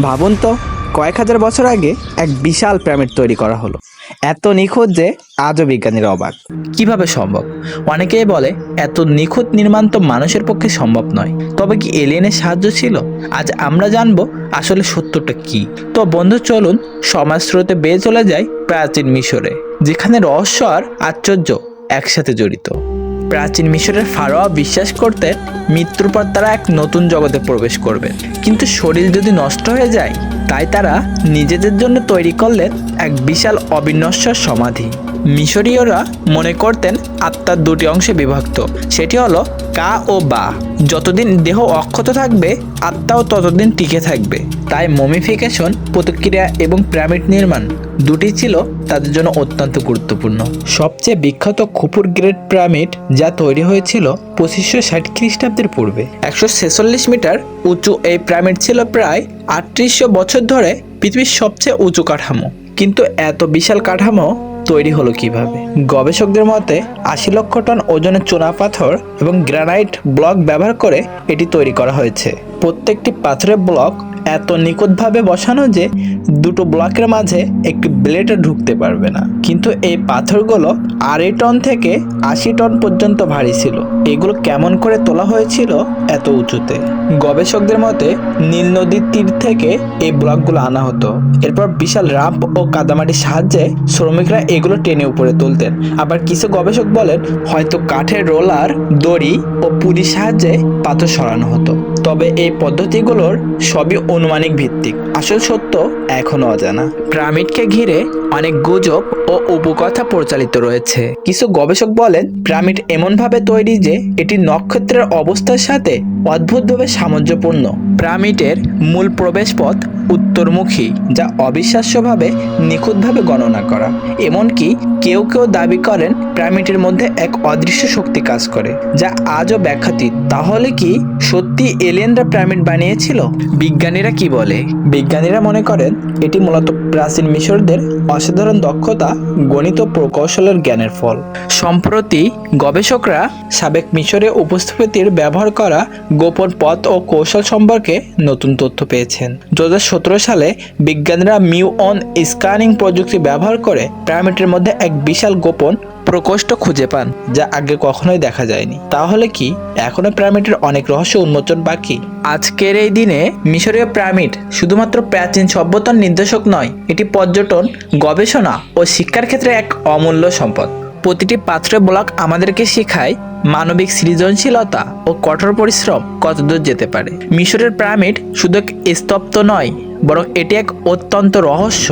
ভাবুন তো, কয়েক হাজার বছর আগে এক বিশাল পিরামিড তৈরি করা হলো। এত নিখুঁত যে আজও বিজ্ঞানীরা অবাক। কীভাবে সম্ভব? অনেকেই বলে, এত নিখুঁত নির্মাণ তো মানুষের পক্ষে সম্ভব নয়। তবে কি এলিয়েনের সাহায্য ছিল? আজ আমরা জানব আসলে সত্যটা কি। তো বন্ধু, চলুন সমাজ স্রোতে বেয়ে চলে যায় প্রাচীন মিশরে, যেখানে রহস্য আর আশ্চর্য একসাথে জড়িত। প্রাচীন মিশরের ফারোয়া বিশ্বাস করতে মৃত্যুর পর তারা এক নতুন জগতে প্রবেশ করবে। কিন্তু শরীর যদি নষ্ট হয়ে যায়, তাই তারা নিজেদের জন্য তৈরি করলেন এক বিশাল অবিনশ্বর সমাধি। মিশরীয়রা মনে করতেন আত্মার দুটি অংশে বিভক্ত, সেটি হলো কা ও বা। যতদিন দেহ অক্ষত থাকবে, আত্মাও ততদিন টিকে থাকবে। তাই মমিফিকেশন, প্রতিক্রিয়া এবং পিরামিড নির্মাণ দুটি ছিল তাদের জন্য অত্যন্ত গুরুত্বপূর্ণ। সবচেয়ে বিখ্যাত খুপুর গ্রেট পিরামিড যা তৈরি হয়েছিল পঁচিশশো ষাট খ্রিস্টাব্দের পূর্বে। একশো ছেচল্লিশ মিটার উঁচু এই পিরামিড ছিল প্রায় আটত্রিশশো বছর ধরে পৃথিবীর সবচেয়ে উঁচু কাঠামো। কিন্তু এত বিশাল কাঠামো তৈরি হলো কীভাবে? গবেষকদের মতে, আশি লক্ষ টন ওজনের চুনা পাথর এবং গ্রানাইট ব্লক ব্যবহার করে এটি তৈরি করা হয়েছে। প্রত্যেকটি পাথরের ব্লক এত নিখুঁতভাবে বসানো যে দুটো ব্লকের মাঝে একটি ব্লেডে ঢুকতে পারবে না। কিন্তু এই পাথরগুলো আড়াই টন থেকে আশি টন পর্যন্ত ভারী ছিল। এগুলো কেমন করে তোলা হয়েছিল এত উঁচুতে? গবেষকদের মতে নীল নদীর তীর থেকে এই ব্লকগুলো আনা হতো। এরপর বিশাল রাপ ও কাদামাটির সাহায্যে শ্রমিকরা এগুলো টেনে উপরে তুলতেন। আবার কিছু গবেষক বলেন, হয়তো কাঠের রোলার, দড়ি ও পুলির সাহায্যে পাথর সরানো হতো। তবে এই পদ্ধতিগুলোর সবই অনুমানিক ভিত্তিক। আসল সত্য এখনও অজানা। পিরামিডকে ঘিরে অনেক গুজব ও উপকথা প্রচালিত রয়েছে। কিছু গবেষক বলেন, পিরামিড এমনভাবে তৈরি যে এটি নক্ষত্রের অবস্থার সাথে অদ্ভুতভাবে সামঞ্জস্যপূর্ণ। পিরামিডের মূল প্রবেশপথ উত্তরমুখী, যা অবিশ্বাস্যভাবে নিখুঁতভাবে গণনা করা। এমনকি কেউ কেউ দাবি করেন পিরামিডের মধ্যে এক অদৃশ্য শক্তি কাজ করে, যা আজও ব্যাখ্যাতীত। তাহলে কি সত্যি এলিয়েনরা পিরামিড বানিয়েছিল? বিজ্ঞানীরা কি বলে? বিজ্ঞানীরা মনে করেন এটি মূলত প্রাচীন মিশরদের অসাধারণ দক্ষতা, গণিত প্রকৌশলের জ্ঞানের ফল। সম্প্রতি গবেষকরা সাবেক মিশরে উপস্থিতির ব্যবহার করা গোপন পথ ও কৌশল সম্পর্কে নতুন তথ্য পেয়েছেন। দু হাজার সতেরো সালে বিজ্ঞানীরা মিউ অন স্ক্যানিং প্রযুক্তি ব্যবহার করে পিরামিডের মধ্যে এক বিশাল গোপন প্রকোষ্ঠ খুঁজে পান, যা আগে কখনোই দেখা যায়নি। তাহলে কি এখনও পিরামিডের অনেক রহস্য উন্মোচন বাকি? আজকের এই দিনে মিশরীয় পিরামিড শুধুমাত্র প্রাচীন সভ্যতার নির্দেশক নয়, এটি পর্যটন, গবেষণা ও শিক্ষার ক্ষেত্রে এক অমূল্য সম্পদ। প্রতিটি পাত্রের ব্লক আমাদেরকে শেখায় মানবিক সৃজনশীলতা ও কঠোর পরিশ্রম কতদূর যেতে পারে। মিশরের পিরামিড শুধু স্তব্ধ নয়, বরং এটি এক অত্যন্ত রহস্য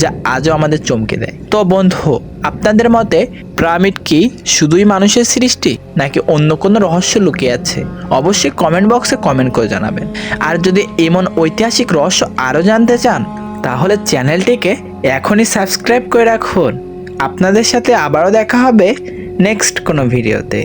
যা আজও আমাদের চমকে দেয়। তো বন্ধু, আপনাদের মতে পিরামিড কি শুধুই মানুষের সৃষ্টি, নাকি অন্য কোনো রহস্য লুকিয়ে আছে? অবশ্যই কমেন্ট বক্সে কমেন্ট করে জানাবেন। আর যদি এমন ঐতিহাসিক রহস্য আরও জানতে চান, তাহলে চ্যানেলটিকে এখনই সাবস্ক্রাইব করে রাখুন। আপনাদের সাথে আবারও দেখা হবে নেক্সট কোনো ভিডিওতে।